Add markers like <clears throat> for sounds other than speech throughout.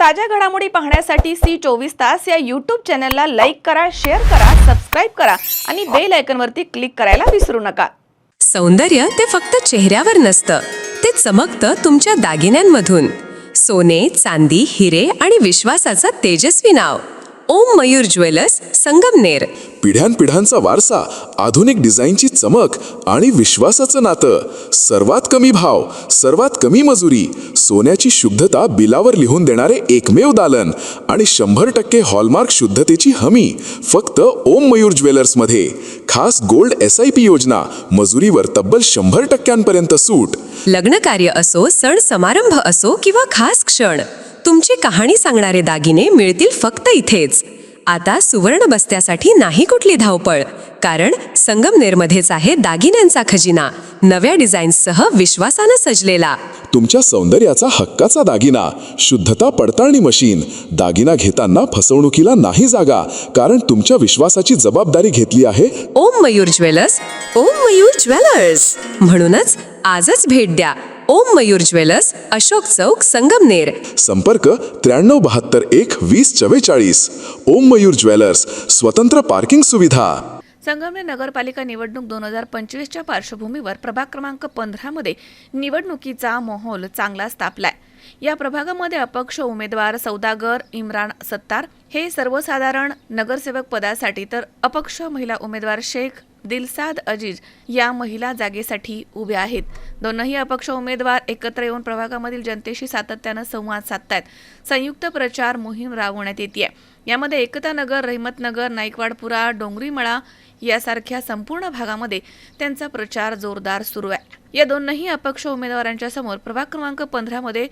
ताज्या घडामोडी पाहण्यासाठी सी चोवीस तास या यूट्यूब चॅनलला लाईक करा शेअर करा सबस्क्राईब करा आणि बेल आयकॉनवरती क्लिक करायला विसरू नका. सौंदर्य ते फक्त चेहऱ्यावर नसतं. ते चमकतं तुमच्या दागिन्यांमधून. सोने चांदी हिरे आणि विश्वासाचं तेजस्वी नाव. ओम मयूर ज्वेलर्स संगमनेर पिढ्यानपिढ्यांचा वारसा आधुनिक डिझाईनची चमक आणि विश्वासाचं नातं. सर्वात कमी भाव सर्वात कमी मजुरी सोन्याची शुद्धता बिलावर लिहून देणारे एकमेव दालन आणि शंभर टक्के हॉलमार्क शुद्धतेची हमी फक्त ओम मयूर ज्वेलर्समध्ये. खास गोल्ड एस आय पी योजना मजुरीवर तब्बल शंभर टक्क्यांपर्यंत सूट. लग्न कार्य असो सण समारंभ असो किंवा खास क्षण तुमची कहाणी सांगणारे दागिने मिळतील फक्त इथेच. आता सुवर्ण बस्त्यासाठी नाही कुठली धावपळ कारण संगमनेरमध्येच आहे दागिन्यांचा खजिना नव्या डिझाईन्ससह विश्वासानं सजलेला. तुमच्या सौंदर्याचा हक्काचा दागिना शुद्धता पडताळणी मशीन. दागिना घेताना फसवणुकीला नाही जागा कारण तुमच्या विश्वासाची जबाबदारी घेतली आहे. Om Mayur jewellers Om Mayur jewellers. म्हणूनच आजच भेट द्या. ओम मयूर ज्वेलर्स अशोक चौक संगमनेर. संपर्क त्र्याण्णव बहात्तर एक वीस चव्वेचाळीस. ओम मयूर ज्वेलर्स स्वतंत्र पार्किंग सुविधा. संगमनेर नगरपालिका निवडणूक दोन हजार पंचवीसच्या पार्श्वभूमीवर प्रभाग क्रमांक पंधरामध्ये निवडणुकीचा माहोल चांगलाच तापलाय या प्रभागामध्ये अपक्ष उमेदवार सौदागर इम्रान सत्तार हे सर्वसाधारण नगरसेवक पदासाठी तर अपक्ष महिला उमेदवार शेख दिलसाद अजीज या महिला जागेसाठी उभ्या आहेत. दोनही अपक्ष उमेदवार एकत्र येऊन प्रभागामधील जनतेशी सातत्यानं संवाद साधतायत. संयुक्त प्रचार मोहीम राबवण्यात येते यामध्ये एकता नगर रहिमतनगर नाईकवाडपुरा डोंगरीमळा यासारख्या संपूर्ण भागामध्ये त्यांचा प्रचार जोरदार सुरू आहे. या दोनही अपक्ष उमेदवारांच्या समोर प्रभाग क्रमांक पंधरामध्ये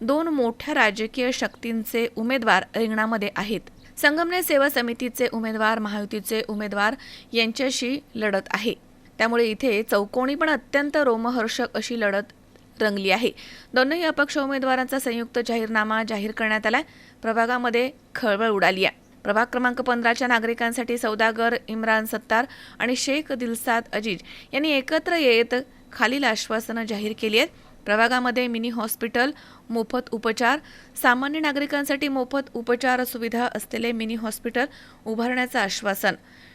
दोन मोठ्या राजकीय शक्तींचे उमेदवार रिंगणामध्ये आहेत. संगमने सेवा समितीचे उमेदवार महायुतीचे उमेदवार यांच्याशी लढत आहे. त्यामुळे इथे चौकोणी पण अत्यंत रोमहर्षक अशी लढत रंगली आहे. दोनही अपक्ष उमेदवारांचा संयुक्त जाहीरनामा जाहीर करण्यात आला प्रभागामध्ये खळबळ उडाली आहे. प्रभाग क्रमांक पंधराच्या नागरिकांसाठी सौदागर इम्रान सत्तार आणि शेख दिलसाद अजीज यांनी एकत्र येत खालील आश्वासनं जाहीर केली आहेत. प्रभागामध्ये मिनी हॉस्पिटल मोफत उपचार सामान्य नागरिकांसाठी मोफत उपचार सुविधा असलेले मिनी हॉस्पिटल उभारण्याचं आश्वासन.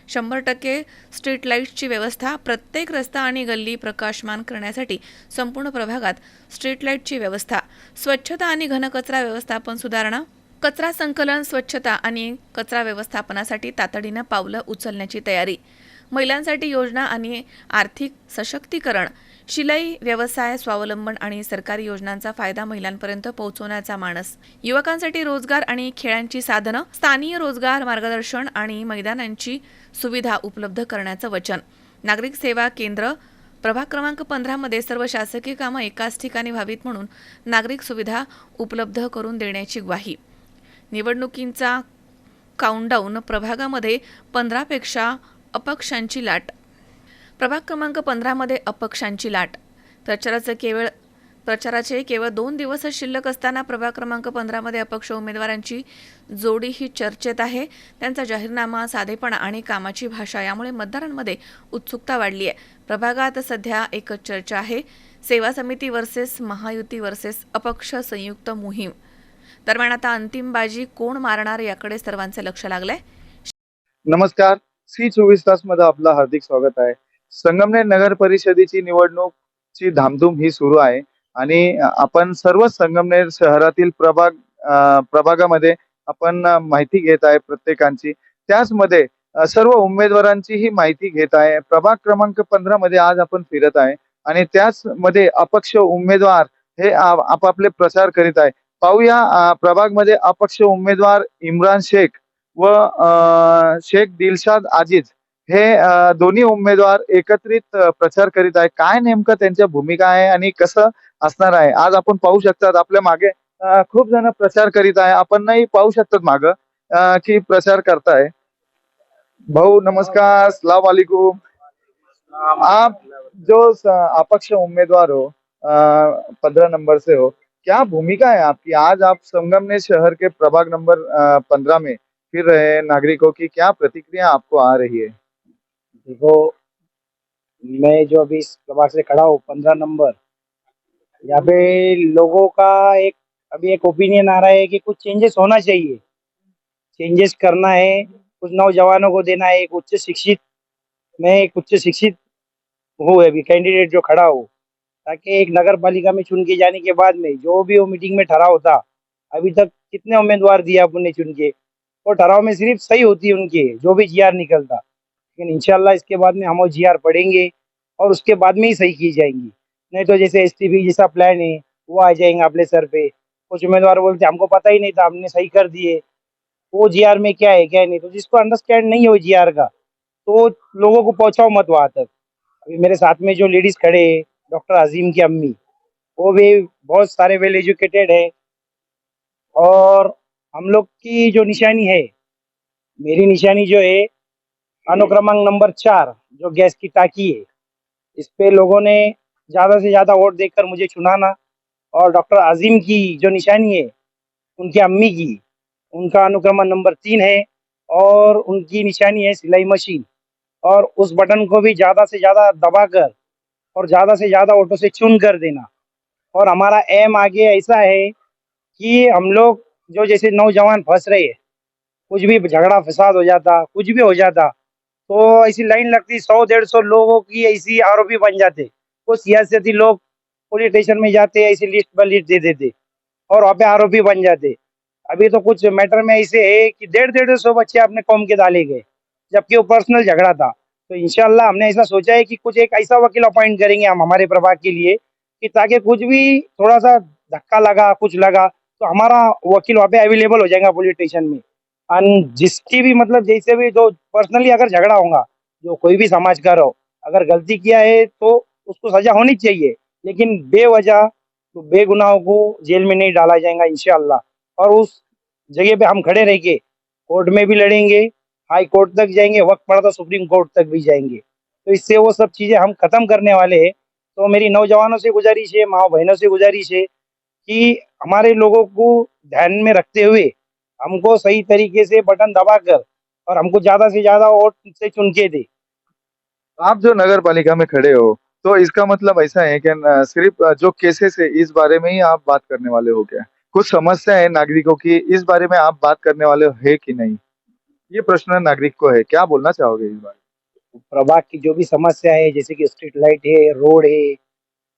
शंभर टक्के स्ट्रीट लाईट्सची व्यवस्था प्रत्येक रस्ता आणि गल्ली प्रकाशमान करण्यासाठी संपूर्ण प्रभागात स्ट्रीट लाईटची व्यवस्था स्वच्छता आणि घनकचरा व्यवस्थापन सुधारणा कचरा संकलन स्वच्छता आणि कचरा व्यवस्थापनासाठी तातडीनं पावलं उचलण्याची तयारी. महिलांसाठी योजना आणि आर्थिक सशक्तीकरण. शिलाई व्यवसाय स्वावलंबन आणि सरकारी योजनांचा फायदा महिलांपर्यंत पोहोचवण्याचा मानस. युवकांसाठी रोजगार आणि खेळांची साधनं स्थानीय रोजगार मार्गदर्शन आणि मैदानांची सुविधा उपलब्ध करण्याचं वचन. नागरिक सेवा केंद्र प्रभाग क्रमांक पंधरामध्ये सर्व शासकीय कामं एकाच ठिकाणी व्हावीत म्हणून नागरिक सुविधा उपलब्ध करून देण्याची ग्वाही. निवडणुकींचा काउंटडाऊन प्रभागामध्ये पंधरापेक्षा अपक्षांची लाट. प्रभाग क्रमांक पंधरामध्ये अपक्षांची लाट. प्रचाराचं केवळ प्रचाराचे केवळ दोन दिवसच शिल्लक असताना प्रभाग क्रमांक पंधरामध्ये अपक्ष उमेदवारांची जोडी ही चर्चेत आहे. त्यांचा जाहीरनामा साधेपणा आणि कामाची भाषा यामुळे मतदारांमध्ये उत्सुकता वाढली आहे. प्रभागात सध्या एकच चर्चा आहे. सेवा समिती वर्सेस महायुती वर्सेस अपक्ष संयुक्त मोहीम. दरम्यान आता अंतिम बाजी कोण मारणार याकडे सर्वांचे लक्ष लागलंय. नमस्कार सी चोवीस तासमध्ये आपलं हार्दिक स्वागत आहे. संगमनेर नगर परिषदेची निवडणूक ची धामधूम ही सुरू आहे आणि आपण सर्व संगमनेर शहरातील प्रभाग प्रभागामध्ये आपण माहिती घेत आहे प्रत्येकांची. त्याचमध्ये सर्व उमेदवारांची ही माहिती घेत आहे. प्रभाग क्रमांक पंधरा मध्ये आज आपण फिरत आहे आणि त्याच मध्ये अपक्ष उमेदवार हे आपापले प्रचार करीत आहे. पाहूया अं, प्रभागमध्ये अपक्ष उमेदवार इम्रान शेख व शेख दिलशाद आजिज हे दोन्ही उमेदवार एकत्रित प्रचार करीत आहे काय नेमकं त्यांच्या भूमिका आहे आणि कसं असणार आहे? आज आपण पाहू शकतात आपल्या मागे खूप जण प्रचार करीत आहे. आपण नाही पाहू शकतात माग की प्रचार करताय. भाऊ नमस्कार. सलाम वालेकुम. आप जो अपक्ष उम्मीदवार हो पंद्रह नंबर से हो क्या भूमिका है आपकी? आज आप संगम ने शहर के प्रभाग नंबर पंद्रह में फिर रहे नागरिकों की क्या प्रतिक्रिया आपको आ रही है? देखो, मैं जो अभी इस प्रभाग से खड़ा हूँ, पंद्रह नंबर, यहाँ पे लोगों का एक, अभी एक ओपिनियन आ रहा है कि कुछ चेंजेस होना चाहिए। चेंजेस करना है, कुछ नौजवानों को देना है, एक उच्च शिक्षित, मैं एक उच्च शिक्षित हूँ, अभी कैंडिडेट जो खड़ा हो। ताकि एक नगर पालिका में चुन के जाने के बाद में जो भी वो मीटिंग में ठहराव होता अभी तक कितने उम्मीदवार अपन ने चुन के? वो ठहराव में सिर्फ़ सही होती है उनके, जो भी जीआर निकलता। लेकिन इनशाला इसके बाद में हम वो जीआर पढ़ेंगे और उसके बाद में ही सही की जाएँगी। नहीं तो जैसे एस जैसा प्लान है, वो आ जाएँगे अपने सर पे। कुछ उम्मीदवार बोलते हमको पता ही नहीं था, हमने सही कर दिए। वो जीआर में क्या है, क्या नहीं? तो जिसको अंडरस्टैंड नहीं हो जीआर का तो लोगों को पहुंचाओ मत वहाँ तक। अभी मेरे साथ में जो लेडीज़ खड़े हैं डॉक्टर अजीम की अम्मी। वो भी बहुत सारे वेल एजुकेटेड है। और हम लोग की जो निशानी है, मेरी निशानी जो है अनुक्रमांक नंबर चार, जो गैस की टाकी है, इस पे लोगों ने ज़्यादा से ज़्यादा वोट देकर मुझे चुनाना और डॉक्टर अजीम की जो निशानी है, उनकी अम्मी की, उनका अनुक्रमण नंबर तीन है और उनकी निशानी है सिलाई मशीन। और उस बटन को भी ज़्यादा से ज़्यादा दबाकर और ज़्यादा से ज़्यादा ऑटो से चुन कर देना। और हमारा एम आगे ऐसा है कि हम लोग जो जैसे नौजवान फंस रहे हैं, कुछ भी झगड़ा फसाद हो जाता, कुछ भी हो जाता तो ऐसी लाइन लगती, सौ, डेढ़ सौ लोगों की ऐसी आरोपी बन जाते। कुछ सियासती लोग पुलिस स्टेशन में जाते, ऐसी लिस्ट पर लिस्ट दे देते और वहाँ पे आरोपी बन जाते। अभी तो कुछ मैटर में ऐसे है कि डेढ़ डेढ़ सौ बच्चे अपने कौम के डाले गए, जबकि वो पर्सनल झगड़ा था। तो इनशाला हमने ऐसा सोचा है कि कुछ एक ऐसा वकील अपॉइंट करेंगे हम हमारे प्रभाग के लिए कि ताकि कुछ भी थोड़ा सा धक्का लगा, कुछ लगा तो हमारा वकील वहाँ पे अवेलेबल हो जाएगा पुलिस स्टेशन में। और जिसकी भी मतलब जैसे भी जो पर्सनली अगर झगड़ा होगा, जो कोई भी समाज का रहो अगर गलती किया है तो उसको सजा होनी चाहिए। लेकिन बेवजह तो बेगुनाहों को जेल में नहीं डाला जाएगा इंशाल्लाह। और उस जगह पे हम खड़े रह के, कोर्ट में भी लड़ेंगे हाई कोर्ट तक जाएँगे, वक्त पड़ा तो सुप्रीम कोर्ट तक भी जाएँगे। तो इससे वो सब चीज़ें हम खत्म करने वाले हैं। तो मेरी नौजवानों से गुजारिश है माओ बहनों से गुजारिश है कि हमारे लोगों को ध्यान में रखते हुए हमको सही तरीके से बटन दबाकर और हमको ज़्यादा से ज़्यादा वोट से चुन के दे। आप जो नगर पालिका में खड़े हो तो इसका मतलब ऐसा है कि सिर्फ़ जो केसेस है, इस बारे में ही आप बात करने वाले हो क्या? कुछ समस्या है नागरिकों की, इस बारे में आप बात करने वाले है कि नहीं? ये प्रश्न नागरिक को है। क्या बोलना चाहोगे इस बार प्रभाग की जो भी समस्या है, जैसे कि स्ट्रीट लाइट है रोड है,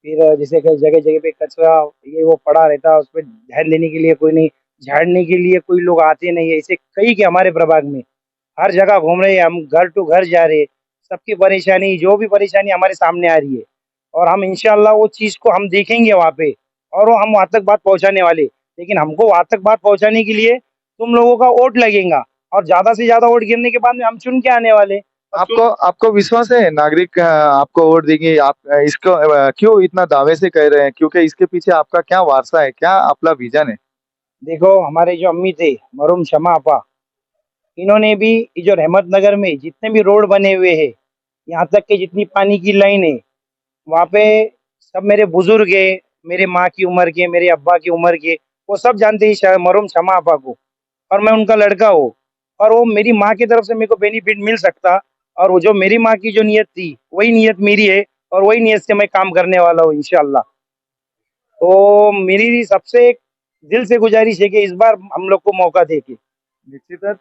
फिर जैसे जगह जगह पे कचरा, ये वो पड़ा रहता है उस पर ध्यान देने के लिए कोई नहीं, झाड़ने के लिए कोई लोग आते नहीं है। ऐसे कई के हमारे प्रभाग में, हर जगह घूम रहे हैं, हम घर टू घर जा रहे सबकी परेशानी, जो भी परेशानी हमारे सामने आ रही है। और हम इंशाल्लाह वो चीज़ को हम देखेंगे वहाँ पे, और वो हम वहाँ तक बात पहुँचाने वाले। लेकिन हमको वहाँ तक बात पहुँचाने के लिए तुम लोगों का वोट लगेगा। और ज़्यादा से ज़्यादा वोट गिरने के बाद में हम चुन के आने वाले आपको आपको विश्वास है नागरिक आपको वोट देंगे? आप इसको क्यों इतना दावे से कह रहे हैं? क्योंकि इसके पीछे आपका क्या वारसा है? क्या आपका विजन है? देखो हमारे जो अम्मी थे मरूम शमा आपा इन्होंने भी जो रहमत नगर में जितने भी रोड बने हुए हैं यहाँ तक के जितनी पानी की लाइन है वहाँ पे सब मेरे बुज़ुर्ग है मेरे माँ की उम्र के मेरे अब्बा की उम्र के वो सब जानते हैं मरूम शमा आपा को। और मैं उनका लड़का हूँ। और वो मेरी माँ की तरफ से मेरे को बेनिफिट मिल सकता और वो जो मेरी माँ की जो नीयत थी वही नीयत मेरी है और वही नीयत से मैं काम करने वाला हूँ इनशाला तो मेरी सबसे दिल से गुजारिश है कि इस बार हम लोग को मौका दे के। निश्चितच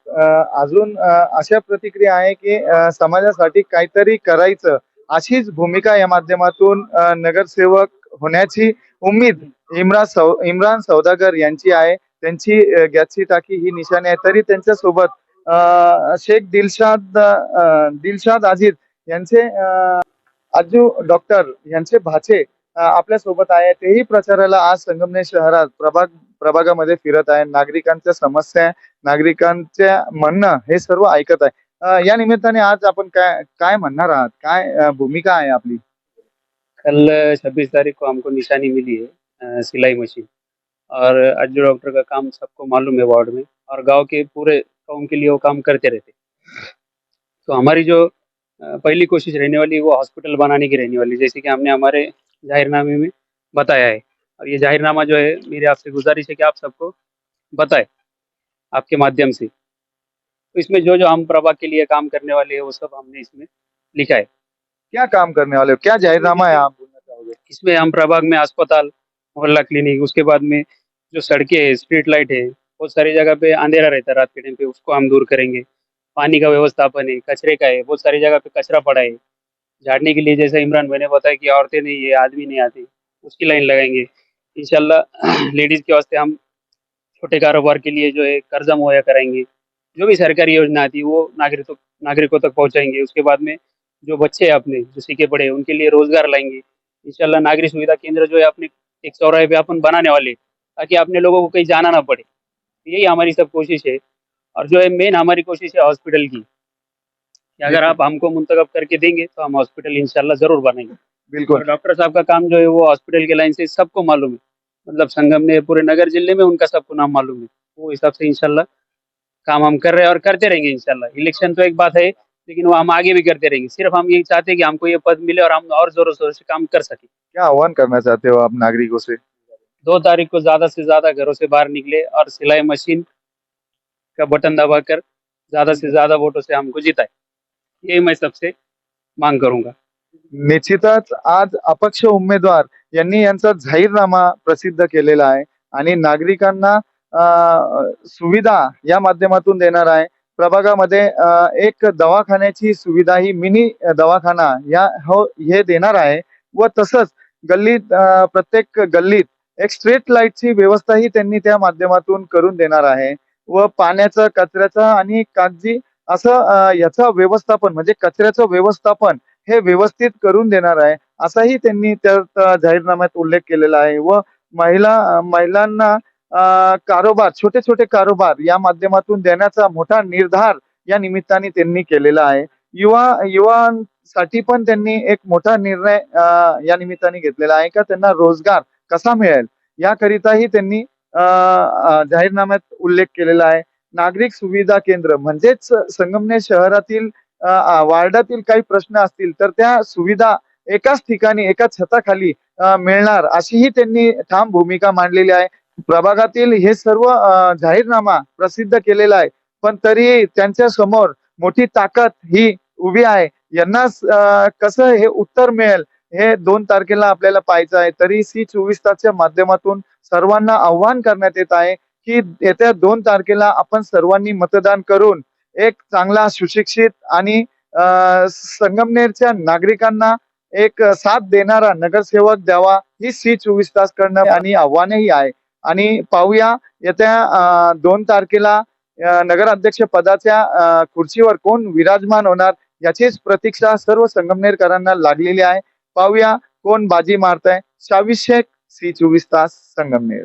अजून अशा प्रतिक्रिया आहे की समाजासाठी काहीतरी करायचं अशीच भूमिका या माध्यमातून नगरसेवक होण्याची उम्मीद इम्रान सौ इम्रान सौदागर यांची आहे. त्यांची अ, गॅसची टाकी ही निशाणी आहे तरी त्यांच्यासोबत शेख दिलशाद दिलशाद अजीज यांचे आजू डॉक्टर यांचे भाचे आपल्यासोबत आहे तेही प्रचाराला आज संगमनेर शहरात प्रभाग प्रभागामध्ये फिरत आहे नागरिकांच्या समस्या नागरिकांच्या म्हणणं हे सर्व ऐकत आहे या निमित्ताने आज आपण काय काय म्हणणार आहात? काय भूमिका आहे आपली? कल छब्बीस तारीख को हमको निशानी मिली है सिलाई मशीन. और अज्जू डॉक्टर का काम सबको मालूम है वार्ड में. और गांव के पूरे कौम के लिए वो काम करते रहते। तो हमारी जो पहली कोशिश रहने वाली वो हॉस्पिटल बनाने की रहने वाली जैसे कि हमने हमारे जाहिरनामे में बताया है। और ये जाहिरनामा जो है मेरे आपसे गुजारिश है कि आप सबको बताएँ आपके माध्यम से। तो इसमें जो जो हम प्रभा के लिए काम करने वाले हैं वो सब हमने इसमें लिखा है। क्या काम करने वाले हो? क्या जाहिरनामा है आप बोलना चाहोगे? इसमें हम प्रभाग में अस्पताल मोहल्ला क्लिनिक उसके बाद में जो सड़कें है स्ट्रीट लाइट है बहुत सारी जगह पे अंधेरा रहता है रात के टाइम पे, उसको हम दूर करेंगे। पानी का व्यवस्थापन है, कचरे का है, बहुत सारी जगह पे कचरा पड़ा है। झाड़ने के लिए जैसे इमरान भाई ने बताया कि औरतें नहीं है आदमी नहीं आते, उसकी लाइन लगाएँगे। इंशाल्लाह <clears throat> लेडीज़ के वास्ते हम छोटे कारोबार के लिए जो है, कर्जा मुहैया कराएँगे। जो भी सरकारी योजना आती है, वो नागरिकों नागरिकों तक पहुँचाएँगे। उसके बाद में जो बच्चे हैं अपने, जो सीखे पड़े उनके लिए रोज़गार लाएँगे। इंशाल्लाह नागरिक सुविधा केंद्र जो है, अपने एक चौराहे पे अपन बनाने वाले ताकि अपने लोगों को कहीं जाना ना पड़े। यही हमारी सब कोशिश है। और जो है मेन हमारी कोशिश है हॉस्पिटल की। कि अगर आप हमको मुंतखब करके देंगे तो हम हॉस्पिटल इंशाल्लाह ज़रूर बनाएँगे। बिल्कुल। डॉक्टर साहब का काम जो है वो हॉस्पिटल के लाइन से सबको मालूम है। मतलब संगम ने पूरे नगर ज़िले में उनका सबको नाम मालूम है। वो हिसाब से इनशाला काम हम कर रहे हैं और करते रहेंगे इनशाला इलेक्शन तो एक बात है लेकिन वो हम आगे भी करते रहेंगे। सिर्फ़ हम यही चाहते हैं कि हमको ये पद मिले और हम और जोरों शोरों से काम कर सके। क्या आह्वान करना चाहते हो आप नागरिकों से? दो तारीख को ज्यादा से ज्यादा घरों से बाहर निकले और सिलाई मशीन का बटन दबाकर ज्यादा से ज्यादा वोटों से हमको जिताए। ये मैं सबसे मांग करूंगा। निश्चितच आज अपक्ष उमेदवार यांनी यांचा जाहीरनामा प्रसिद्ध केलेला आहे आणि नागरिकांना सुविधा या माध्यमातून देणार आहे. प्रभागामध्ये एक दवाखान्याची सुविधा ही मिनी दवाखाना या हो हे देणार आहे व तसंच गल्लीत प्रत्येक गल्लीत एक स्ट्रीट लाईटची व्यवस्थाही त्यांनी त्या माध्यमातून करून देणार आहे. व पाण्याचं कचऱ्याचं आणि कागजी असं याचं व्यवस्थापन म्हणजे कचऱ्याचं व्यवस्थापन हे व्यवस्थित करून देणार आहे. असाही त्यांनी त्या जाहीरनाम्यात उल्लेख केलेला आहे. व महिला महिलांना कारोबार छोटे छोटे कारोबार या माध्यमातून देण्याचा मोठा निर्धार या निमित्ताने त्यांनी केलेला आहे. युवा युवांसाठी पण त्यांनी एक मोठा निर्णय या निमित्ताने घेतलेला आहे. का त्यांना रोजगार कसा मिळेल? याकरिताही त्यांनी जाहीरनाम्यात उल्लेख केलेला आहे. नागरिक सुविधा केंद्र म्हणजेच संगमनेर शहरातील वार्डातील काही प्रश्न असतील तर त्या सुविधा एकाच ठिकाणी एका छताखाली मिळणार अशीही त्यांनी ठाम भूमिका मांडलेली आहे. प्रभागातील हे सर्व जाहीरनामा प्रसिद्ध केलेला आहे. पण तरी त्यांच्यासमोर मोठी ताकद ही उभी आहे. यांना कसं हे उत्तर मिळेल? हे दोन तारखेला आपल्याला पाहायचं आहे. तरी सी चोवीस तासच्या माध्यमातून सर्वांना आव्हान करण्यात येत आहे की येत्या दोन तारखेला आपण सर्वांनी मतदान करून एक चांगला सुशिक्षित आणि संगमनेरच्या नागरिकांना एक साथ देणारा नगरसेवक द्यावा ही सी चोवीस तास करणं आणि आव्हानही आहे. आणि पाहूया येत्या दोन तारखेला नगराध्यक्ष पदाच्या खुर्चीवर कोण विराजमान होणार याचीच प्रतीक्षा सर्व संगमनेरकरांना लागलेली आहे. पाहूया कोण बाजी मारताय. शावीस शेख सी चोवीस तास संगमनेर.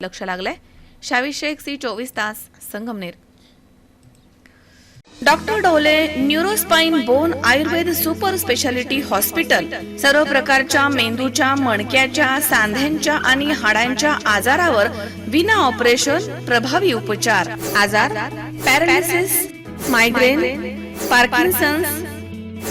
लक्ष लागलंय. शावी शेख सी चोवीस तास Sangamner. Doctor Dhole neuro spine bone Ayurveda super speciality hospital. सर्व प्रकारच्या मेंदूच्या मणक्याच्या सांध्यांच्या आणि हाडांच्या आजारावर विना ऑपरेशन प्रभावी उपचार. आजार paralysis migraine Parkinson's